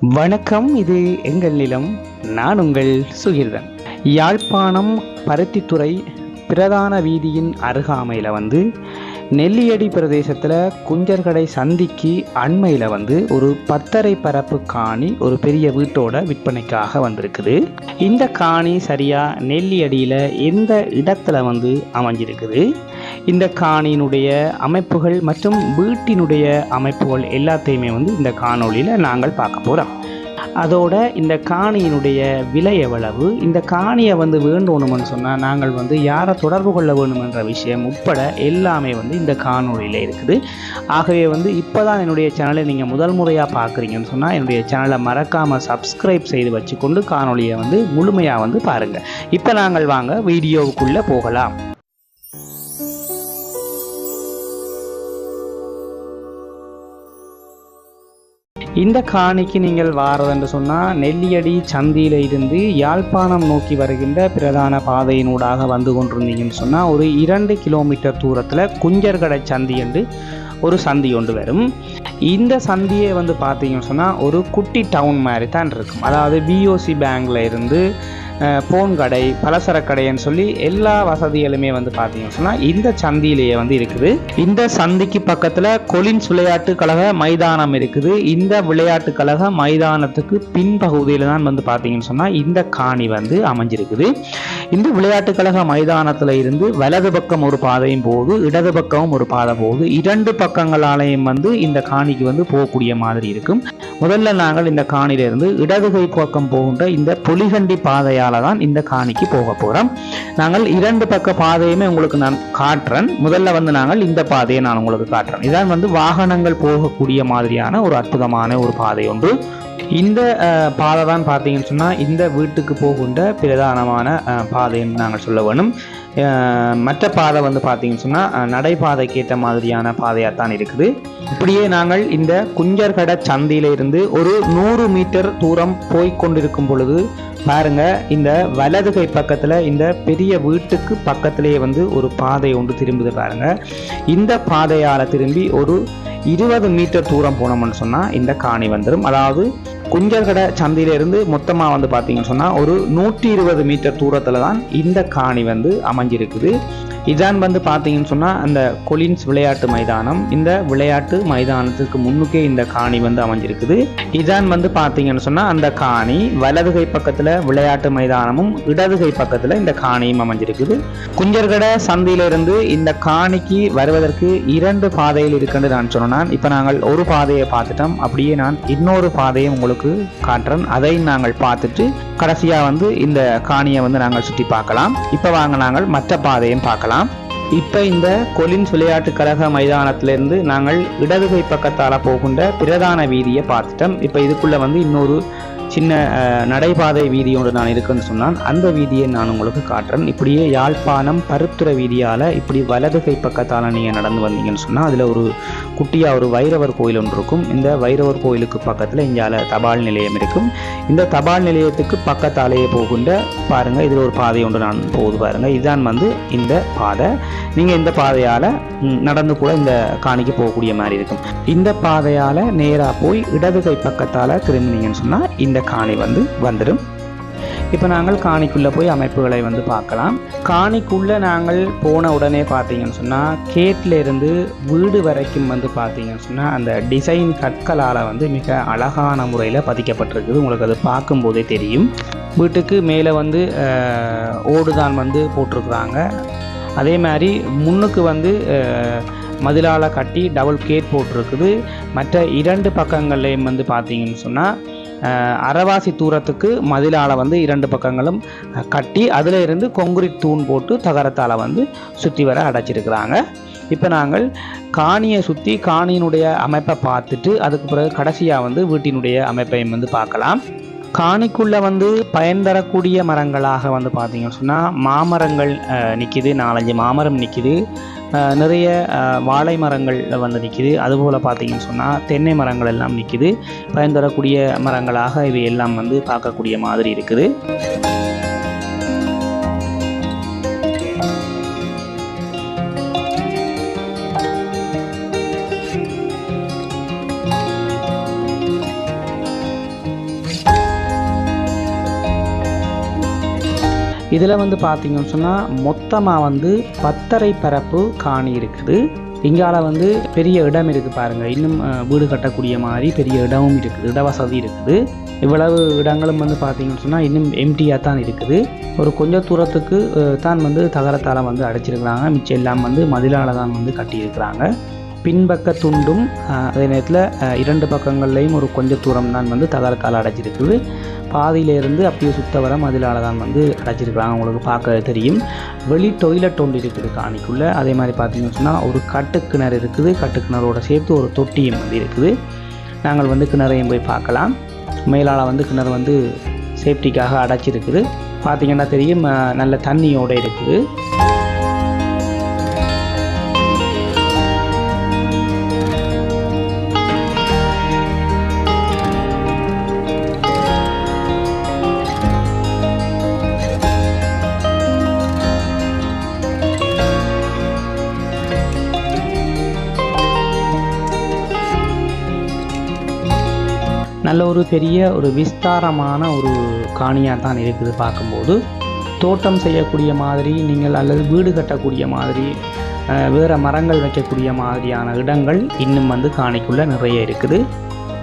வணக்கம் இது எங்கள் நிலம் நான் உங்கள் சுகிர்தன். யாழ்ப்பாணம் பருத்தித்துறை பிரதான வீதியின் அருகாமையில் வந்து நெல்லியடி பிரதேசத்தில் குஞ்சர்கடை சந்திக்கு அண்மையில் வந்து ஒரு பத்தரை பரப்பு காணி ஒரு பெரிய வீட்டோட விற்பனைக்காக வந்திருக்குது. இந்த காணி சரியாக நெல்லியடியில் எந்த இடத்துல வந்து அமைஞ்சிருக்குது? இந்த காணியினுடைய அமைப்புகள் மற்றும் வீட்டினுடைய அமைப்புகள் எல்லாத்தையுமே வந்து இந்த காணொளியில் நாங்கள் பார்க்க போகிறோம் அதோட இந்த காணியினுடைய விலை எவ்வளவு? இந்த காணியை வந்து வேண்டணும்னு சொன்னால் நாங்கள் வந்து யாரை தொடர்பு கொள்ள வேணுமென்ற விஷயம் உட்பட எல்லாமே வந்து இந்த காணொளியில் இருக்குது. ஆகவே வந்து இப்போ தான் என்னுடைய சேனலை நீங்கள் முதல் முறையாக பார்க்குறீங்கன்னு சொன்னால் என்னுடைய சேனலை மறக்காமல் சப்ஸ்கிரைப் செய்து வச்சுக்கொண்டு காணொலியை வந்து முழுமையாக வந்து பாருங்கள் இப்போ நாங்கள் வாங்க வீடியோவுக்குள்ளே போகலாம். இந்த காணிக்கு நீங்கள் வாரதென்று சொன்னால் நெல்லியடி சந்தியில் இருந்து யாழ்ப்பாணம் நோக்கி வருகின்ற பிரதான பாதையினூடாக வந்து கொண்டிருந்தீங்கன்னு சொன்னால் ஒரு இரண்டு கிலோமீட்டர் தூரத்தில் குஞ்சர்கடை சந்தி என்று ஒரு சந்தி ஒன்று வரும். இந்த சந்தியை வந்து பார்த்தீங்கன்னு சொன்னால் ஒரு குட்டி டவுன் மாதிரி தான் இருக்கும். அதாவது பிஓசி பேங்க்ல இருந்து போன் கடை பலசரக் கடைன்னு சொல்லி எல்லா வசதிகளுமே வந்து பார்த்தீங்கன்னு சொன்னால் இந்த சந்தியிலேயே வந்து இருக்குது. இந்த சந்திக்கு பக்கத்தில் கொலின்ஸ் விளையாட்டு கழக மைதானம் இருக்குது. இந்த விளையாட்டு கழக மைதானத்துக்கு பின்பகுதியில் தான் வந்து பார்த்தீங்கன்னு சொன்னால் இந்த காணி வந்து அமைஞ்சிருக்குது. இந்த விளையாட்டு கழக மைதானத்தில் இருந்து வலது பக்கம் ஒரு பாதையும் போகுது இடது பக்கமும் ஒரு பாதை போகுது. இரண்டு பக்கங்களாலேயும் வந்து இந்த காணிக்கு வந்து போகக்கூடிய மாதிரி இருக்கும். முதல்ல நாங்கள் இந்த காணியிலிருந்து இடது கை பக்கம் போகின்ற இந்த பொலிகண்டி பாதையால் தான் இந்த காணிக்கு போக போறோம். நாங்கள் இரண்டு பக்க பாதையுமே உங்களுக்கு நான் காட்டுறேன். முதல்ல வந்து நாங்கள் இந்த பாதையை நான் உங்களுக்கு காட்டுறேன். இதான் வந்து வாகனங்கள் போகக்கூடிய மாதிரியான ஒரு அற்புதமான ஒரு பாதை ஒன்று. இந்த பாதை தான் பார்த்தீங்கன்னு சொன்னால் இந்த வீட்டுக்கு போகின்ற பிரதானமான பாதைன்னு நாங்கள் சொல்ல வேணும். மற்ற பாதை வந்து பார்த்தீங்கன்னு சொன்னால் நடைபாதைக்கு ஏற்ற மாதிரியான பாதையாக தான் இருக்குது. இப்படியே நாங்கள் இந்த குஞ்சர்கடை சந்தையில இருந்து ஒரு நூறு மீட்டர் தூரம் போய்க் கொண்டிருக்கும் பொழுது பாருங்க இந்த வலது கை பக்கத்தில் இந்த பெரிய வீட்டுக்கு பக்கத்திலேயே வந்து ஒரு பாதை ஒன்று திரும்புது பாருங்க. இந்த பாதையால் திரும்பி ஒரு இருபது மீட்டர் தூரம் போனோம்னு சொன்னால் இந்த காணி வந்துடும் அதாவது குஞ்சர்கடை சந்தையிலிருந்து மொத்தமாக வந்து பார்த்தீங்கன்னு சொன்னால் ஒரு நூற்றி இருபது மீட்டர் தூரத்தில் தான் இந்த காணி வந்து அமைஞ்சிருக்குது. இதான் வந்து பார்த்தீங்கன்னு சொன்னால் அந்த கொலின்ஸ் விளையாட்டு மைதானம். இந்த விளையாட்டு மைதானத்துக்கு முன்னுக்கே இந்த காணி வந்து அமைஞ்சிருக்குது. இதான் வந்து பார்த்தீங்கன்னு சொன்னால் அந்த காணி. வலதுகை பக்கத்தில் விளையாட்டு மைதானமும் இடதுகை பக்கத்தில் இந்த காணியும் அமைஞ்சிருக்குது. குஞ்சர்கடை சந்தியிலிருந்து இந்த காணிக்கு வருவதற்கு இரண்டு பாதையில் இருக்குன்னு நான் சொன்னேன். இப்போ நாங்கள் ஒரு பாதையை பார்த்துட்டோம். அப்படியே நான் இன்னொரு பாதையை உங்களுக்கு காட்டுறேன். அதையும் நாங்கள் பார்த்துட்டு கடைசியாக வந்து இந்த காணியை வந்து நாங்கள் சுற்றி பார்க்கலாம். இப்போ வாங்க நாங்கள் மற்ற பாதையும் பார்க்கலாம். இப்போ இந்த கொலின்ஸ் விளையாட்டு கழக மைதானத்திலிருந்து நாங்கள் இடதுகை பக்கத்தால் போகின்ற பிரதான வீதியை பார்த்துட்டோம். இப்போ இதுக்குள்ளே வந்து இன்னொரு சின்ன நடைபாதை வீதி ஒன்று நான் இருக்குன்னு சொன்னால் அந்த வீதியை நான் உங்களுக்கு காட்டுறேன். இப்படியே யாழ்ப்பாணம் பருத்துறை வீதியால் இப்படி வலது கை பக்கத்தால் நீங்கள் நடந்து வந்தீங்கன்னு சொன்னால் அதில் ஒரு குட்டியாக ஒரு வைரவர் கோயில் ஒன்று இருக்கும். இந்த வைரவர் கோயிலுக்கு பக்கத்தில் இங்கால தபால் நிலையம் இருக்கும். இந்த தபால் நிலையத்துக்கு பக்கத்தாலேயே போகின்ற பாருங்கள் இதில் ஒரு பாதை ஒன்று நான் போகுது பாருங்கள் இதுதான் வந்து இந்த பாதை. நீங்கள் இந்த பாதையால் நடந்து கூட இந்த காணிக்கு போகக்கூடிய மாதிரி இருக்கும். இந்த பாதையால் நேராக போய் இடது கை பக்கத்தால் திரும்பினீங்கன்னு சொன்னால் இந்த காணி வந்து வந்துடும். இப்போ நாங்கள் காணிக்குள்ளே போய் அமைப்புகளை வந்து பார்க்கலாம். காணிக்குள்ளே நாங்கள் போன உடனே பார்த்தீங்கன்னு சொன்னால் கேட்டில் இருந்து வீடு வரைக்கும் வந்து பார்த்தீங்கன்னு சொன்னால் அந்த டிசைன் கற்களால் வந்து மிக அழகான முறையில் பதிக்கப்பட்டிருக்குது. உங்களுக்கு அது பார்க்கும்போதே தெரியும். வீட்டுக்கு மேலே வந்து ஓடுதான் வந்து போட்டிருக்குறாங்க. அதே மாதிரி முன்னுக்கு வந்து மதிலால் கட்டி டபுள் கேட் போட்டிருக்குது. மற்ற இரண்டு பக்கங்கள்லேயும் வந்து பார்த்தீங்கன்னு சொன்னால் அரைவாசி தூரத்துக்கு மதிலால் வந்து இரண்டு பக்கங்களும் கட்டி அதில் இருந்து கொங்குரிட் தூண் போட்டு தகரத்தால் வந்து சுற்றி வர அடைச்சிருக்கிறாங்க. இப்போ நாங்கள் காணியை சுற்றி காணியினுடைய அமைப்பை பார்த்துட்டு அதுக்கு பிறகு கடைசியாக வந்து வீட்டினுடைய அமைப்பையும் வந்து பார்க்கலாம். காணிக்குள்ளே வந்து பயன் தரக்கூடிய மரங்களாக வந்து பார்த்தீங்கன்னு சொன்னால் மாமரங்கள் நிற்கிது நாலஞ்சு மாமரம் நிற்கிது நிறைய வாழை மரங்கள் வந்து நிற்கிது அதுபோல் பார்த்தீங்கன்னு சொன்னால் தென்னை மரங்கள் எல்லாம் நிற்கிது பயன் தரக்கூடிய மரங்களாக இவை எல்லாம் வந்து பார்க்கக்கூடிய மாதிரி இருக்குது. இதில் வந்து பார்த்தீங்கன்னு சொன்னால் மொத்தமாக வந்து பத்தரை பரப்பு காணி இருக்குது. இங்கால வந்து பெரிய இடம் இருக்குது பாருங்கள் இன்னும் வீடு கட்டக்கூடிய மாதிரி பெரிய இடமும் இருக்குது. இடவசதி இருக்குது. இவ்வளவு இடங்களும் வந்து பார்த்தீங்கன்னு சொன்னால் இன்னும் எம்டியாக தான் இருக்குது. ஒரு கொஞ்சம் தூரத்துக்கு தான் வந்து தகரத்தால் வந்து அடைச்சிருக்கிறாங்க. மிச்சம் எல்லாம் வந்து மதிலால் தான் வந்து கட்டியிருக்கிறாங்க. பின்பக்க துண்டும் அதே நேரத்தில் இரண்டு பக்கங்கள்லேயும் ஒரு கொஞ்சம் தூரம் தான் வந்து தகரத்தால் அடைச்சிருக்குது பாதியிலேருந்து அப்படியே சுத்த வர மதிலால் தான் வந்து அடைச்சிருக்கிறாங்க உங்களுக்கு பார்க்க தெரியும். வெளி டொய்லெட் ஒன்று இருக்குது காணிக்குள்ளே. அதே மாதிரி பார்த்தீங்கன்னு சொன்னால் ஒரு கட்டு கிணறு இருக்குது. கட்டு கிணறோட சேர்த்து ஒரு தொட்டியும் வந்து இருக்குது. நாங்கள் வந்து கிணறையும் போய் பார்க்கலாம். மேலால் வந்து கிணறு வந்து சேஃப்டிக்காக அடைச்சிருக்குது. பார்த்தீங்கன்னா தெரியும் நல்ல தண்ணியோடு இருக்குது. நல்ல ஒரு பெரிய ஒரு விஸ்தாரமான ஒரு காணியாக தான் இருக்குது பார்க்கும்போது. தோட்டம் செய்யக்கூடிய மாதிரி நீங்கள் அல்லது வீடு கட்டக்கூடிய மாதிரி வேறு மரங்கள் வைக்கக்கூடிய மாதிரியான இடங்கள் இன்னும் வந்து காணிக்குள்ளே நிறைய இருக்குது.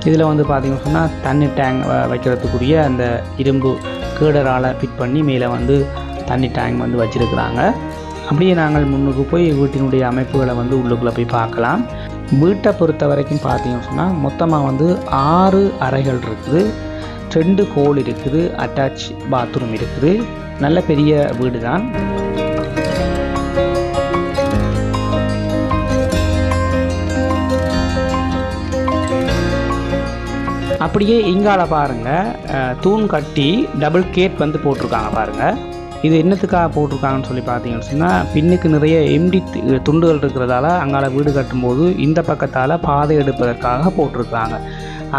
இதில் வந்து பார்த்தீங்கன்னு சொன்னால் தண்ணி டேங்க் வைக்கிறதுக்குரிய அந்த இரும்பு கேடரால் ஃபிட் பண்ணி மேலே வந்து தண்ணி டேங்க் வந்து வச்சுருக்குறாங்க. அப்படியே நாங்கள் முன்னுக்கு போய் வீட்டினுடைய அமைப்புகளை வந்து உள்ளுக்குள்ளே போய் பார்க்கலாம். வீட்டை பொறுத்த வரைக்கும் பார்த்தீங்க சொன்னால் மொத்தமாக வந்து ஆறு அறைகள் இருக்குது. ரெண்டு கோல் இருக்குது அட்டாச் பாத்ரூம் இருக்குது. நல்ல பெரிய வீடு தான் அப்படியே இங்கால பாருங்க தூண் கட்டி டபுள் கேட் வந்து போட்டிருக்காங்க பாருங்கள் இது என்னத்துக்காக போட்டிருக்காங்கன்னு சொல்லி பார்த்தீங்கன்னு சொன்னால் பின்னுக்கு நிறைய எம்டி துண்டுகள் இருக்கிறதால அங்கால வீடு கட்டும்போது இந்த பக்கத்தால் பாதை எடுப்பதற்காக போட்டிருக்காங்க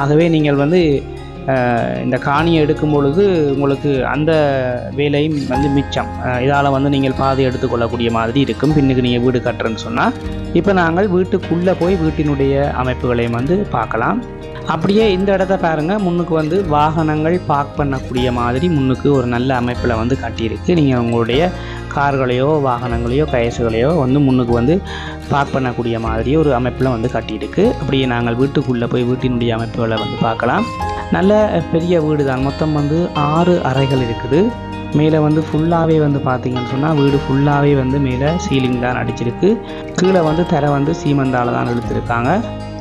ஆகவே நீங்கள் வந்து இந்த காணியை எடுக்கும் பொழுது உங்களுக்கு அந்த வேலையும் வந்து மிச்சம். இதால் வந்து நீங்கள் பாதை எடுத்துக்கொள்ளக்கூடிய மாதிரி இருக்கும். பின்னுக்கு நீங்கள் வீடு கட்டுறேன்னு சொன்னால் இப்போ நாங்கள் வீட்டுக்குள்ளே போய் வீட்டினுடைய அமைப்புகளையும் வந்து பார்க்கலாம். அப்படியே இந்த இடத்த பாருங்க. முன்னுக்கு வந்து வாகனங்கள் பார்க் பண்ணக்கூடிய மாதிரி முன்னுக்கு ஒரு நல்ல அமைப்பில் வந்து கட்டியிருக்கு. நீங்கள் உங்களுடைய கார்களையோ வாகனங்களையோ கயசுகளையோ வந்து முன்னுக்கு வந்து பார்க் பண்ணக்கூடிய மாதிரி ஒரு அமைப்பில் வந்து கட்டியிருக்கு. அப்படியே நாங்கள் வீட்டுக்குள்ளே போய் வீட்டினுடைய அமைப்புகளை வந்து பார்க்கலாம். நல்ல பெரிய வீடு தான் மொத்தம் வந்து ஆறு அறைகள் இருக்குது. மேலே வந்து ஃபுல்லாகவே வந்து பார்த்திங்கன்னு சொன்னால் வீடு ஃபுல்லாகவே வந்து மேலே சீலிங் தான் அடிச்சிருக்கு. கீழே வந்து தரை வந்து சீமந்தால் தான் இழுத்துருக்காங்க.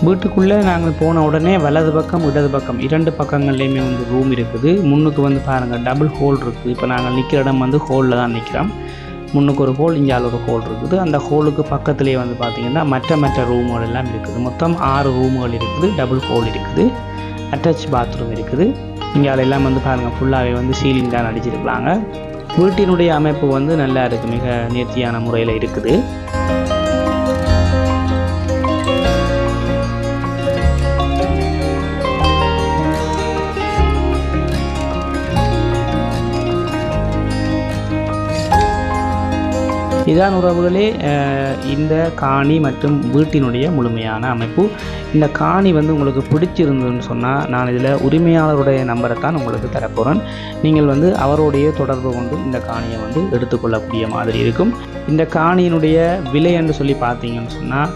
வீட்டுக்குள்ளே நாங்கள் போன உடனே வலது பக்கம் இடது பக்கம் இரண்டு பக்கங்கள்லேயுமே வந்து ரூம் இருக்குது. முன்னுக்கு வந்து பாருங்கள் டபுள் ஹோல் இருக்குது. இப்போ நாங்கள் நிற்கிற இடம் வந்து ஹோலில் தான் நிற்கிறோம் முன்னுக்கு ஒரு ஹோல் இங்கால ஒரு ஹோல் இருக்குது. அந்த ஹோலுக்கு பக்கத்துலேயே வந்து பார்த்திங்கன்னா மற்ற மற்ற ரூம்கள் எல்லாம் இருக்குது. மொத்தம் ஆறு ரூம்கள் இருக்குது டபுள் ஹோல் இருக்குது. அட்டாச் பாத்ரூம் இருக்குது. இங்கால எல்லாம் வந்து பாருங்கள் ஃபுல்லாகவே வந்து சீலிங் தான் அடிச்சிருக்கிறாங்க. வீட்டினுடைய அமைப்பு வந்து நல்லா இருக்குது மிக நேர்த்தியான முறையில் இருக்குது. இதான் உறவுகளே இந்த காணி மற்றும் வீட்டினுடைய முழுமையான அமைப்பு. இந்த காணி வந்து உங்களுக்கு பிடிச்சிருந்ததுன்னு சொன்னால் நான் இதில் உரிமையாளருடைய நம்பரை தான் உங்களுக்கு தரப்போகிறேன் நீங்கள் வந்து அவருடைய தொடர்பு கொண்டு இந்த காணியை வந்து எடுத்துக்கொள்ளக்கூடிய மாதிரி இருக்கும். இந்த காணியினுடைய விலை என்று சொல்லி பார்த்தீங்கன்னு சொன்னால்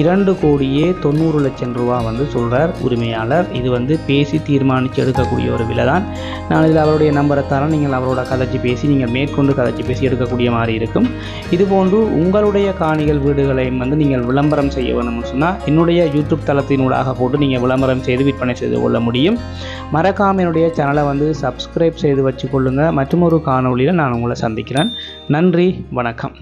இரண்டு கோடியே தொண்ணூறு லட்சம் ரூபா வந்து சொல்கிறார் உரிமையாளர். இது வந்து பேசி தீர்மானித்து எடுக்கக்கூடிய ஒரு விலை தான் நான் இதில் அவருடைய நம்பரை தரேன். நீங்கள் அவரோட கதைச்சி பேசி நீங்கள் மேற்கொண்டு கதைச்சி பேசி எடுக்கக்கூடிய மாதிரி இருக்கும். இதுபோன்று உங்களுடைய காணிகள் வீடுகளையும் வந்து நீங்கள் விளம்பரம் செய்ய வேணும்னு சொன்னால் என்னுடைய யூடியூப் தளத்தினூடாக போட்டு நீங்கள் விளம்பரம் செய்து விற்பனை செய்து கொள்ள முடியும். மறக்காம என்னுடைய சேனலை வந்து சப்ஸ்கிரைப் செய்து வச்சுக்கொள்ளுங்கள் மற்றும் ஒரு காணொலியில் நான் உங்களை சந்திக்கிறேன். நன்றி வணக்கம்.